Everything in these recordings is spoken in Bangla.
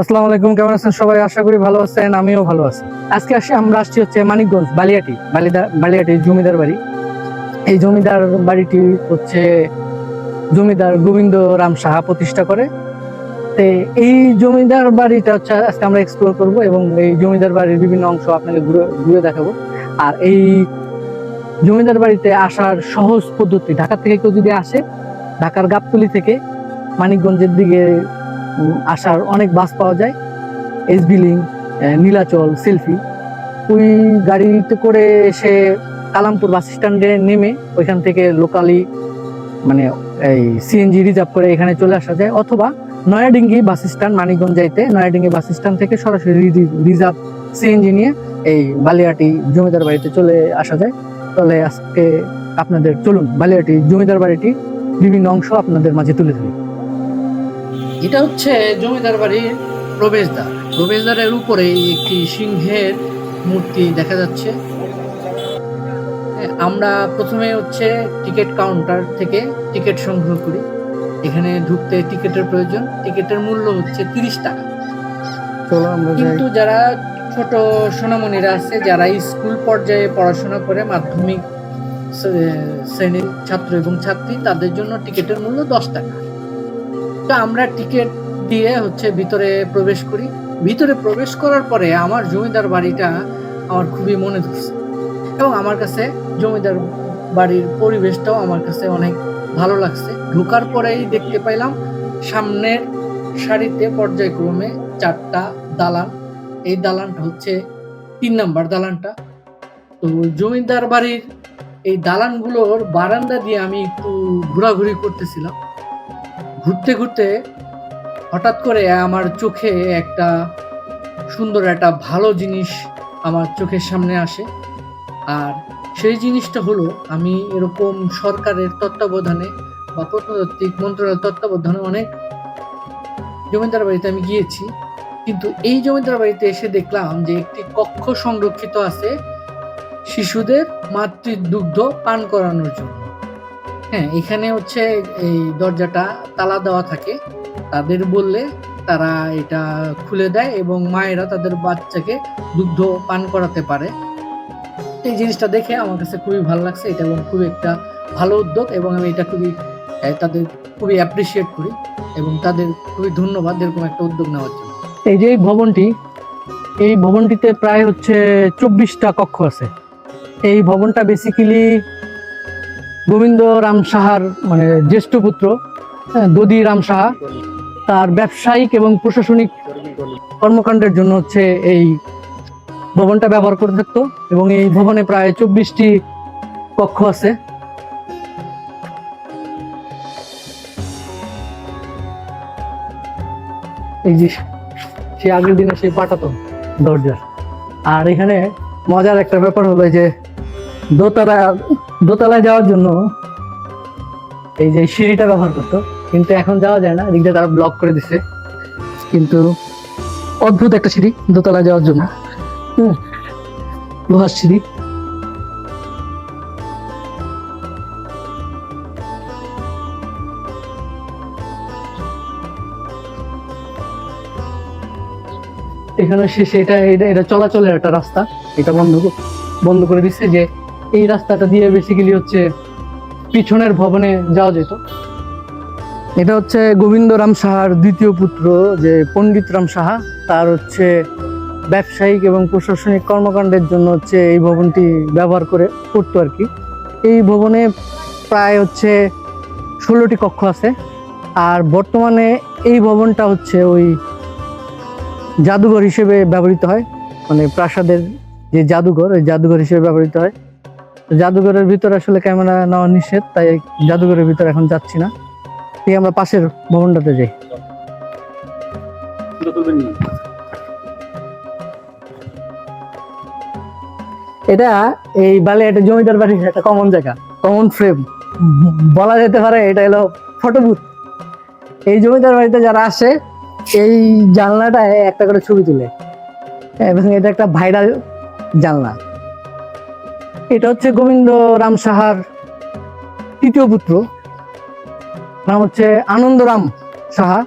আসসালামু আলাইকুম, কেমন আছেন? সবাই আশা করি ভালো আছেন, আমিও ভালো আছি। আজকে আসি আমরা আসছি হচ্ছে মানিকগঞ্জ, বালিয়াটি, বালিদা বালিয়াটি জমিদার বাড়ি। এই জমিদার বাড়িটি হচ্ছে জমিদার গোবিন্দ রাম সাহা প্রতিষ্ঠা করে। তো এই জমিদার বাড়িটা হচ্ছে আজকে আমরা এক্সপ্লোর করব এবং এই জমিদার বাড়ির বিভিন্ন অংশ আপনাকে ঘুরে ঘুরে দেখাবো। আর এই জমিদার বাড়িতে আসার সহজ পদ্ধতি ঢাকা থেকে কেউ যদি আসে, ঢাকার গাবতলি থেকে মানিকগঞ্জের দিকে আসার অনেক বাস পাওয়া যায়। এসবি লিঙ্ক নীলাচল সেলফি ওই গাড়িতে করে এসে কালামপুর বাস স্ট্যান্ডে নেমে ওইখান থেকে লোকালি মানে এই সিএনজি রিজার্ভ করে এখানে চলে আসা যায়। অথবা নয়াডিঙ্গি বাস স্ট্যান্ড, মানিকগঞ্জ যাইতে নয়াডিঙ্গি বাস স্ট্যান্ড থেকে সরাসরি রিজার্ভ সিএনজি নিয়ে এই বালিয়াটি জমিদার বাড়িতে চলে আসা যায়। তাহলে আজকে আপনাদের, চলুন, বালিয়াটি জমিদার বাড়িটি বিভিন্ন অংশ আপনাদের মাঝে তুলে ধরি। এটা হচ্ছে জমিদার বাড়ির প্রবেশদ্বার। প্রবেশদ্বারের উপরে একটি সিংহের মূর্তি দেখা যাচ্ছে। হ্যাঁ, আমরা প্রথমে হচ্ছে টিকিট কাউন্টার থেকে টিকিট সংগ্রহ করি। এখানে ঢুকতে টিকিটের প্রয়োজন। টিকিটের মূল্য হচ্ছে তিরিশ টাকা। কিন্তু যারা ছোট সোনামণিরা আছে যারা স্কুল পর্যায়ে পড়াশোনা করে মাধ্যমিক শ্রে- শ্রেণির ছাত্র এবং ছাত্রী তাদের জন্য টিকিটের মূল্য দশ টাকা। তো আমরা টিকিট দিয়ে হচ্ছে ভিতরে প্রবেশ করি। ভিতরে প্রবেশ করার পরে আমার জমিদার বাড়িটা আমার খুবই মনে ধরছে। এবং আমার কাছে জমিদার বাড়ির পরিবেশটাও আমার কাছে অনেক ভালো লাগছে। ঢোকার পরেই দেখতে পাইলাম সামনের সারিতে পর্যায়ক্রমে চারটা দালান। এই দালানটা হচ্ছে তিন নাম্বার দালানটা। তো জমিদার বাড়ির এই দালানগুলোর বারান্দা দিয়ে আমি একটু ঘোরাঘুরি করতেছিলাম। ঘুরতে ঘুরতে হঠাৎ করে আমার চোখে একটা সুন্দর, একটা ভালো জিনিস আমার চোখের সামনে আসে। আর সেই জিনিসটা হলো, আমি এরকম সরকারের তত্ত্বাবধানে বা প্রত্নতাত্ত্বিক মন্ত্রণালয়ের তত্ত্বাবধানে অনেক জমিদার বাড়িতে আমি গিয়েছি। কিন্তু এই জমিদার বাড়িতে এসে দেখলাম যে একটি কক্ষ সংরক্ষিত আছে শিশুদের মাতৃদুগ্ধ পান করানোর জন্য। হ্যাঁ এখানে হচ্ছে এই দরজাটা তালা দেওয়া থাকে। তাদের বললে তারা এটা খুলে দেয় এবং মায়েরা তাদের বাচ্চাকে দুগ্ধ পান করাতে পারে। এই জিনিসটা দেখে আমার কাছে খুবই ভালো লাগছে। এটা এবং খুবই একটা ভালো উদ্যোগ এবং আমি এটা খুবই তাদের খুবই অ্যাপ্রিসিয়েট করি এবং তাদের খুবই ধন্যবাদ এরকম একটা উদ্যোগ নেওয়ার জন্য। এই যে এই ভবনটি, এই ভবনটিতে প্রায় হচ্ছে চব্বিশটা কক্ষ আছে। এই ভবনটা বেসিক্যালি গোবিন্দ রাম সাহার মানে জ্যেষ্ঠ পুত্র হ্যাঁ, দদি রাম সাহা তার ব্যবসায়িক এবং প্রশাসনিক কর্মকাণ্ডের জন্য হচ্ছে এই ভবনটা ব্যবহার করে থাকতো এবং এই ভবনে প্রায় চব্বিশটি কক্ষ আছে। এই যে সে আগের দিনে সে পাঠাতো দরজা আর এখানে মজার একটা ব্যাপার হলো যে দোতলা, দোতলায় যাওয়ার জন্য এই যে সিঁড়িটা ব্যবহার করতো। কিন্তু এখন যাওয়া যায় না এদিকটা তারা ব্লক করে দিছে। কিন্তু অদ্ভুত একটা সিঁড়ি দোতলায় যাওয়ার জন্য। হুম লোহার সিঁড়ি। এখানে সেটা এটা এটা চলাচলের একটা রাস্তা। এটা বন্ধ বন্ধ করে দিচ্ছে যে এই রাস্তাটা দিয়ে বেসিক্যালি হচ্ছে পিছনের ভবনে যাওয়া যেত। এটা হচ্ছে গোবিন্দ রাম সাহার দ্বিতীয় পুত্র, যে পণ্ডিত রাম সাহা। তার হচ্ছে ব্যবসায়িক এবং প্রশাসনিক কর্মকাণ্ডের জন্য হচ্ছে এই ভবনটি ব্যবহার করে করতো আর কি। এই ভবনে প্রায় হচ্ছে ষোলোটি কক্ষ আছে। আর বর্তমানে এই ভবনটা হচ্ছে ওই জাদুঘর হিসেবে ব্যবহৃত হয়। মানে প্রাসাদের যে জাদুঘর, ওই জাদুঘর হিসেবে ব্যবহৃত হয়। জাদুঘরের ভিতরে আসলে ক্যামেরা নেওয়া নিষেধ, তাই জাদুঘরের ভিতরে এখন যাচ্ছি না। ঠিক, আমরা পাশের ভবনটাতে যাই। এটা এই বালিয়াটা জমিদার বাড়ির একটা কমন জায়গা কমন ফ্রেম বলা যেতে পারে এটা হলো ফটো বুথ এই জমিদার বাড়িতে যারা আসে, এই জানলাটায় একটা করে ছবি তুলে। এবং এটা একটা ভাইরাল জানলা। এটা হচ্ছে গোবিন্দ রাম সাহার তৃতীয় পুত্র। নাম হচ্ছে আনন্দরাম সাহা।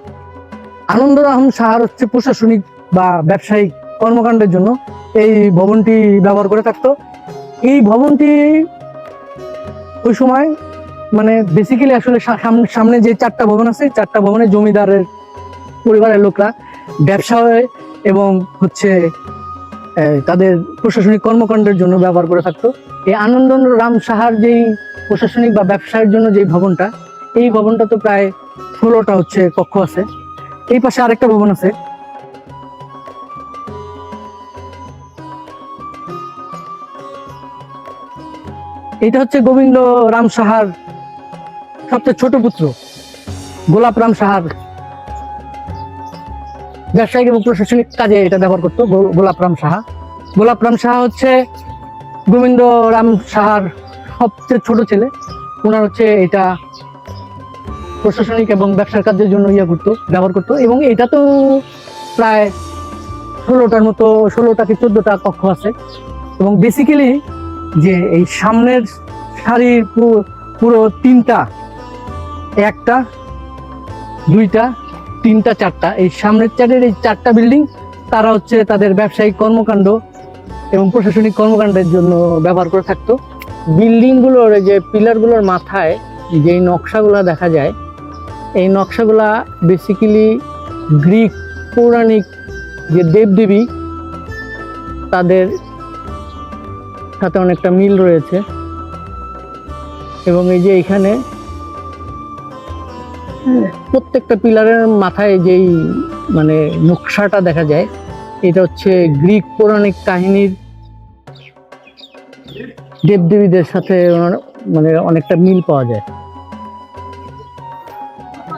আনন্দরাম সাহার হচ্ছে প্রশাসনিক বা ব্যবসায়িক কর্মকাণ্ডের জন্য এই ভবনটি ব্যবহার করে থাকতো। এই ভবনটি ওই সময় মানে বেসিক্যালি আসলে সামনে যে চারটা ভবন আছে, চারটা ভবনে জমিদারের পরিবারের লোকরা ব্যবসায় এবং হচ্ছে তাদের প্রশাসনিক কর্মকাণ্ডের জন্য ব্যবহার করে থাকতো। এই আনন্দ রাম সাহার যেই প্রশাসনিক বা ব্যবসায়ের জন্য যে ভবনটা, এই ভবনটা তো প্রায় ষোলোটা হচ্ছে কক্ষ আছে। এই পাশে আরেকটা ভবন আছে। এটা হচ্ছে গোবিন্দ রাম সাহার সবচেয়ে ছোট পুত্র, গোলাপ রাম সাহার। ব্যবসায়িক এবং প্রশাসনিক কাজে এটা ব্যবহার করতো গো- গোলাপ রাম সাহা। গোলাপ রাম সাহা হচ্ছে গোবিন্দ রাম সাহার সবচেয়ে ছোট ছেলে। ওনার হচ্ছে এটা প্রশাসনিক এবং ব্যবসার কাজের জন্য ইয়ে করতো, ব্যবহার করতো এবং এটা তো প্রায় ষোলোটার মতো, ষোলোটা কি চোদ্দটা কক্ষ আছে। এবং বেসিক্যালি যে এই সামনের শাড়ির পুরো পুরো তিনটা, একটা, দুইটা তিনটা, চারটা। এই সামনের চারের এই চারটা বিল্ডিং তারা হচ্ছে তাদের ব্যবসায়িক কর্মকাণ্ড এবং প্রশাসনিক কর্মকাণ্ডের জন্য ব্যবহার করে থাকতো। বিল্ডিংগুলোর যে পিলারগুলোর মাথায় যেই নকশাগুলো দেখা যায়, এই নকশাগুলা বেসিক্যালি গ্রিক পৌরাণিক যে দেবদেবী, তাদের সাথে অনেকটা মিল রয়েছে। এবং এই যে এখানে প্রত্যেকটা পিলারের মাথায় যেই মানে নকশাটা দেখা যায়, এটা হচ্ছে গ্রিক পৌরাণিক কাহিনীর। দেবদেবীদের সাথে মানে অনেকটা মিল পাওয়া যায়।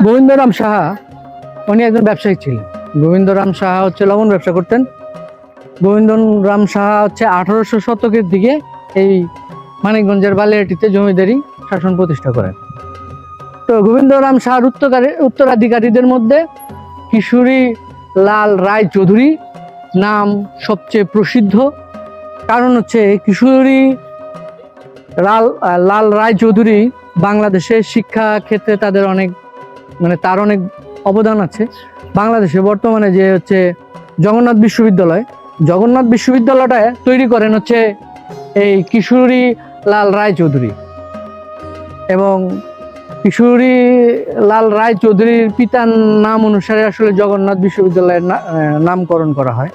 গোবিন্দরাম সাহা, উনি একজন ব্যবসায়ী ছিলেন। গোবিন্দরাম সাহা হচ্ছে লবণ ব্যবসা করতেন। গোবিন্দরাম সাহা হচ্ছে আঠারোশো শতকের দিকে এই মানিকগঞ্জের বালিয়াটিতে জমিদারি শাসন প্রতিষ্ঠা করেন। তো গোবিন্দরাম উত্তরাধিকারী উত্তরাধিকারীদের মধ্যে কিশোরী লাল রায় চৌধুরী নাম সবচেয়ে প্রসিদ্ধ। কারণ হচ্ছে কিশোরী লাল লাল রায় চৌধুরী বাংলাদেশের শিক্ষা ক্ষেত্রে তাদের অনেক মানে তার অনেক অবদান আছে। বাংলাদেশে বর্তমানে যে হচ্ছে জগন্নাথ বিশ্ববিদ্যালয়, জগন্নাথ বিশ্ববিদ্যালয়টা তৈরি করেন হচ্ছে এই কিশোরী লাল রায় চৌধুরী। এবং কিশোরী লাল রায় চৌধুরীর পিতার নাম অনুসারে আসলে জগন্নাথ বিশ্ববিদ্যালয়ের নামকরণ করা হয়।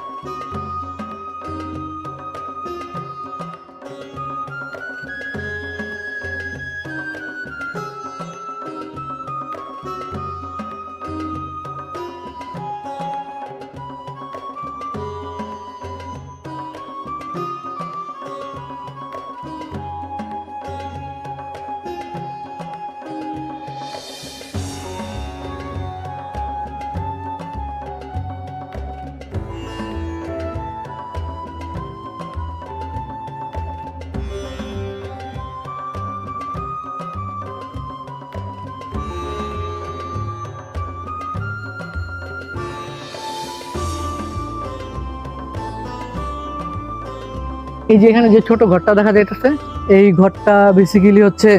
এই যে এখানে যে ছোট ঘরটা দেখা যাইতেছে, এই ঘরটা বেসিক্যালি হচ্ছে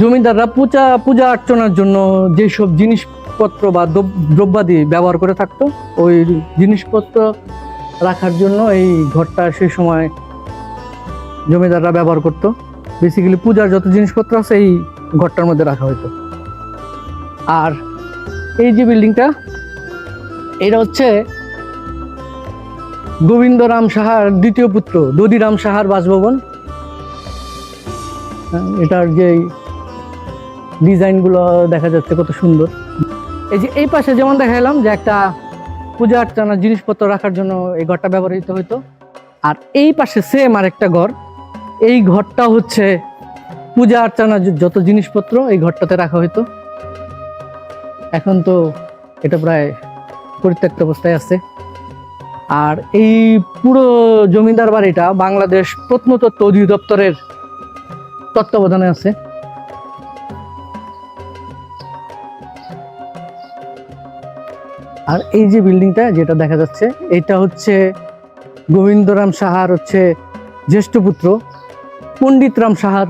জমিদাররা পূজা পূজা অর্চনার জন্য যেসব জিনিসপত্র বা দ্রব- দ্রব্যাদি ব্যবহার করে থাকতো, ওই জিনিসপত্র রাখার জন্য এই ঘরটা সেই সময় জমিদাররা ব্যবহার করতো। বেসিক্যালি পূজার যত জিনিসপত্র আছে এই ঘরটার মধ্যে রাখা হতো আর এই যে বিল্ডিংটা এটা হচ্ছে গোবিন্দরাম সাহার দ্বিতীয় পুত্র দদিরাম সাহার বাসভবন। হ্যাঁ, এটার যে ডিজাইনগুলো দেখা যাচ্ছে কত সুন্দর। এই যে এই পাশে যেমন দেখালাম যে একটা পূজা অর্চনার জিনিসপত্র রাখার জন্য এই ঘরটা ব্যবহৃত হতো আর এই পাশে সেম আর একটা ঘর। এই ঘরটা হচ্ছে পূজা অর্চনার যত জিনিসপত্র এই ঘরটাতে রাখা হতো এখন তো এটা প্রায় পরিত্যক্ত অবস্থায় আছে। আর এই পুরো জমিদার বাড়িটা বাংলাদেশ প্রত্নতত্ত্ব অধিদপ্তরের তত্ত্বাবধানে আছে। আর এই যে বিল্ডিংটা যেটা দেখা যাচ্ছে, এটা হচ্ছে গোবিন্দরাম সাহার হচ্ছে জ্যেষ্ঠ পুত্র পণ্ডিত রাম সাহার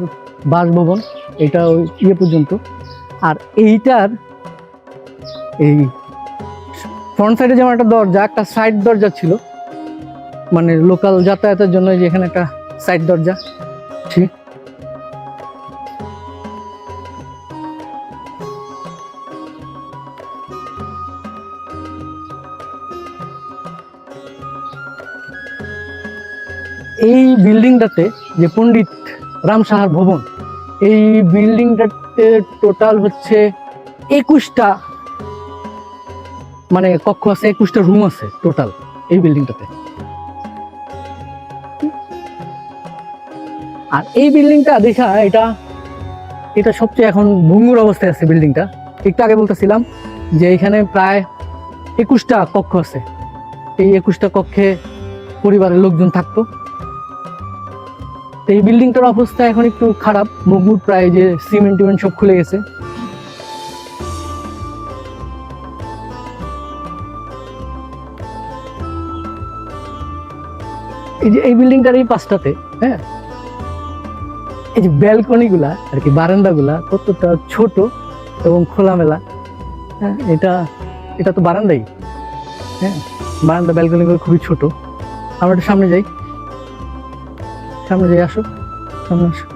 বাসভবন, এটা ইয়ে পর্যন্ত। আর এইটার এই ফ্রন্ট সাইডে যেমন একটা দরজা, একটা সাইড দরজা ছিল। মানে লোকাল যাতায়াতের জন্য এই যে এখানে একটা সাইড দরজা ঠিক এই বিল্ডিংটাতে যে পণ্ডিত রাম সাহার ভবন, এই বিল্ডিংটাতে টোটাল হচ্ছে একুশটা মানে কক্ষ আছে, একুশটা রুম আছে টোটাল এই বিল্ডিংটাতে আর এই বিল্ডিংটা দেখা, এটা এটা সবচেয়ে এখন ভঙ্গুর অবস্থায় আছে বিল্ডিংটা একটু আগে বলতেছিলাম যে এখানে প্রায় একুশটা কক্ষ আছে। এই একুশটা কক্ষে পরিবারের লোকজন থাকতো। এই বিল্ডিংটার অবস্থা এখন একটু খারাপ। ভঙ্গুর প্রায় যে সিমেন্ট টিমেন্ট সব খুলে গেছে। এই যে এই বিল্ডিংটার এই পাঁচটাতে হ্যাঁ? এই যে ব্যালকনি গুলা আর কি, বারান্দাগুলা, কতটা ছোট এবং খোলামেলা হ্যাঁ? এটা এটা তো বারান্দাই হ্যাঁ? বারান্দা ব্যালকনি গুলো খুবই ছোট। আমরা একটু সামনে যাই। সামনে যাই, আসো। সামনে আসো।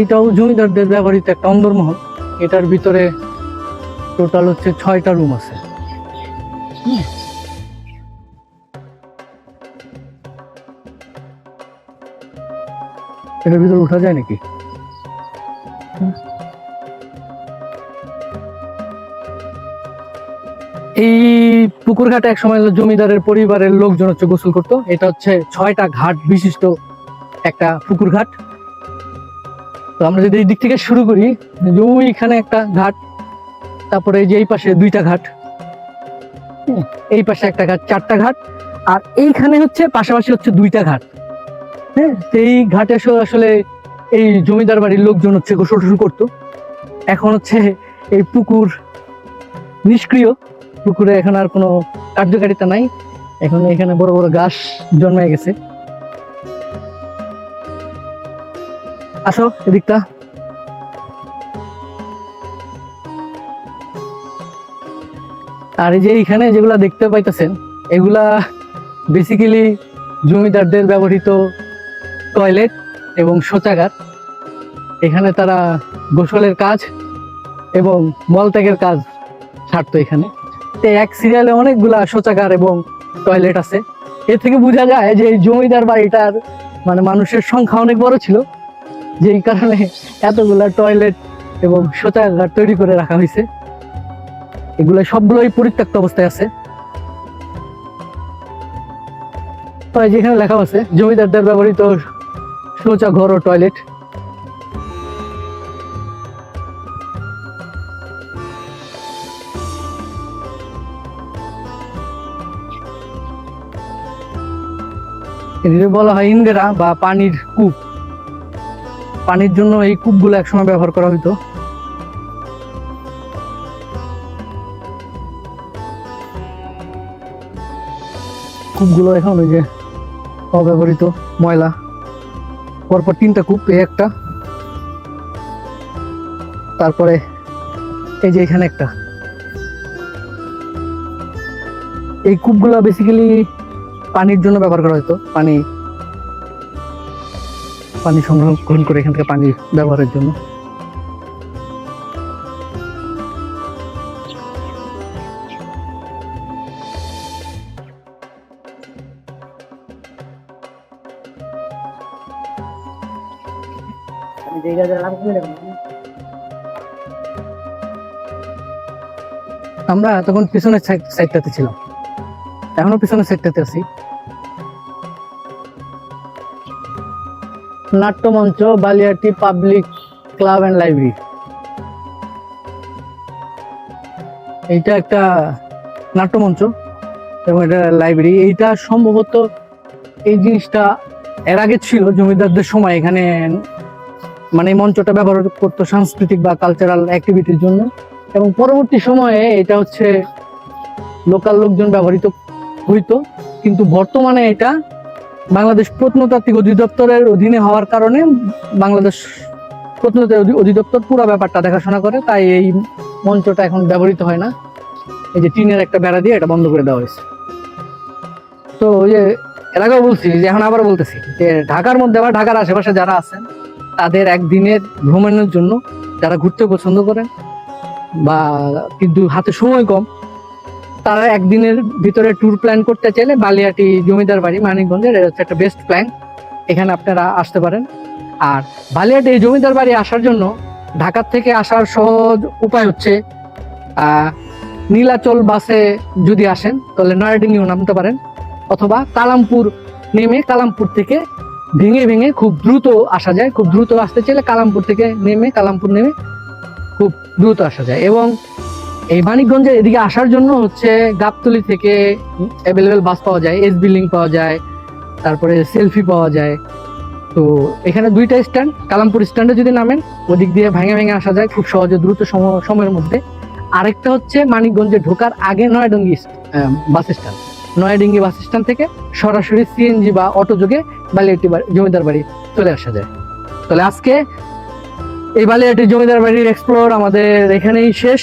এইটাও জমিদারদের ব্যবহৃত একটা অন্দরমহল এটার ভিতরে টোটাল হচ্ছে ছয়টা রুম আছে। এটার ভিতরে উঠা যায় নাকি? এই পুকুর ঘাটে এক সময় জমিদারের পরিবারের লোকজন হচ্ছে গোসল করতো। এটা হচ্ছে ছয়টা ঘাট বিশিষ্ট একটা পুকুর ঘাট তো আমরা যদি এই দিক থেকে শুরু করি, যে ওইখানে একটা ঘাট, তারপরে যে এই পাশে দুইটা ঘাট এই পাশে একটা ঘাট, চারটা ঘাট, আর এইখানে হচ্ছে পাশাপাশি হচ্ছে দুইটা ঘাট হ্যাঁ? এই ঘাটে আসলে এই জমিদার বাড়ির লোকজন হচ্ছে গোসল টোসল করতো। এখন হচ্ছে এই পুকুর নিষ্ক্রিয়, পুকুরে এখন আর কোনো কার্যকারিতা নাই। এখন এখানে বড় বড় ঘাস জন্মে গেছে। আসো, এদিকটা। আর এই যে এইখানে যেগুলা দেখতে পাইতেছেন, এগুলা বেসিক্যালি জমিদারদের ব্যবহৃত টয়লেট এবং শৌচাগার। এখানে তারা গোসলের কাজ এবং মলত্যাগের কাজ ছাড়তো এখানে। তো এক সিরিয়ালে অনেকগুলা শৌচাগার এবং টয়লেট আছে। এর থেকে বোঝা যায় যে এই জমিদার বাড়িটার মানে মানুষের সংখ্যা অনেক বড় ছিল। যেই কারণে এতগুলা টয়লেট এবং শৌচাগার তৈরি করে রাখা হয়েছে। এগুলো সবগুলোই পরিত্যক্ত অবস্থায় আছে। যেখানে লেখা আছে, জমিদারদের ব্যবহৃত শৌচাঘর ও টয়লেট এদের বলা হয় ইন্দিরা বা পানির কূপ। পানির জন্য এই কূপগুলো একসময় ব্যবহার করা হতো কূপগুলো এখন ওই যে অব্যবহৃত ময়লা। পরপর তিনটা কূপ, এই একটা। তারপরে এই যে এখানে একটা। এই কূপগুলো বেসিক্যালি পানির জন্য ব্যবহার করা হতো পানি পানি সংরক্ষণ করে এখান থেকে পানি ব্যবহারের জন্য। আমরা তখন পিছনের সাইডটাতে ছিলাম। এখনও পিছনের সাইডটাতে আছি। নাট্যমঞ্চ, Baliati public club and library. এইটা একটা নাট্যমঞ্চ এবং এটা লাইব্রেরি। এইটা সম্ভবত এই জিনিসটা এর আগে ছিল জমিদারদের সময়। এখানে মানে এই মঞ্চটা ব্যবহার করতো সাংস্কৃতিক বা কালচারাল অ্যাক্টিভিটির জন্য। এবং পরবর্তী সময়ে এটা হচ্ছে লোকাল লোকজন ব্যবহৃত হইতো। কিন্তু বর্তমানে এটা বাংলাদেশ প্রত্নতাত্ত্বিক অধিদপ্তরের অধীনে হওয়ার কারণে বাংলাদেশ প্রত্নতাত্ত্বিক অধিদপ্তর পুরো ব্যাপারটা দেখাশোনা করে, তাই এই মঞ্চটা এখন ব্যবহৃত হয় না। এই যে টিনের একটা বেড়া দিয়ে এটা বন্ধ করে দেওয়া হয়েছে। তো ওই যে আগেও বলছি, যে এখন আবার বলতেছি যে ঢাকার মধ্যে বা ঢাকার আশেপাশে যারা আছেন, তাদের একদিনের ভ্রমণের জন্য যারা ঘুরতে পছন্দ করেন বা কিন্তু হাতে সময় কম তারা একদিনের ভিতরে ট্যুর প্ল্যান করতে চাইলে বালিয়াটি জমিদার বাড়ি, মানিকগঞ্জের এটা হচ্ছে একটা বেস্ট প্ল্যান এখানে আপনারা আসতে পারেন। আর বালিয়াটি জমিদার বাড়ি আসার জন্য ঢাকার থেকে আসার সহজ উপায় হচ্ছে নীলাচল বাসে যদি আসেন, তাহলে নয়াডিঙ্গিও নামতে পারেন। অথবা কালামপুর নেমে কালামপুর থেকে ভেঙে ভেঙে খুব দ্রুত আসা যায়। খুব দ্রুত আসতে চাইলে কালামপুর থেকে নেমে, কালামপুর নেমে খুব দ্রুত আসা যায়। এবং এই মানিকগঞ্জের এদিকে আসার জন্য হচ্ছে গাবতলি থেকে অ্যাভেলেবেল বাস পাওয়া যায় এস বিল্ডিং পাওয়া যায়, তারপরে সেলফি পাওয়া যায়। তো এখানে দুইটা স্ট্যান্ড কালামপুর স্ট্যান্ডে যদি নামেন, ওদিক দিয়ে ভেঙে ভেঙে আসা যায় খুব সহজে, দ্রুত সময়ের মধ্যে। আরেকটা হচ্ছে মানিকগঞ্জে ঢোকার আগে নয়াডঙ্গি bus stand Nayadingi bus stand থেকে সরাসরি সিএনজি বা অটো যোগে বালিয়াটি জমিদার বাড়ি চলে আসা যায়। তাহলে আজকে এই বালিয়াটি জমিদার বাড়ির এক্সপ্লোর আমাদের এখানেই শেষ।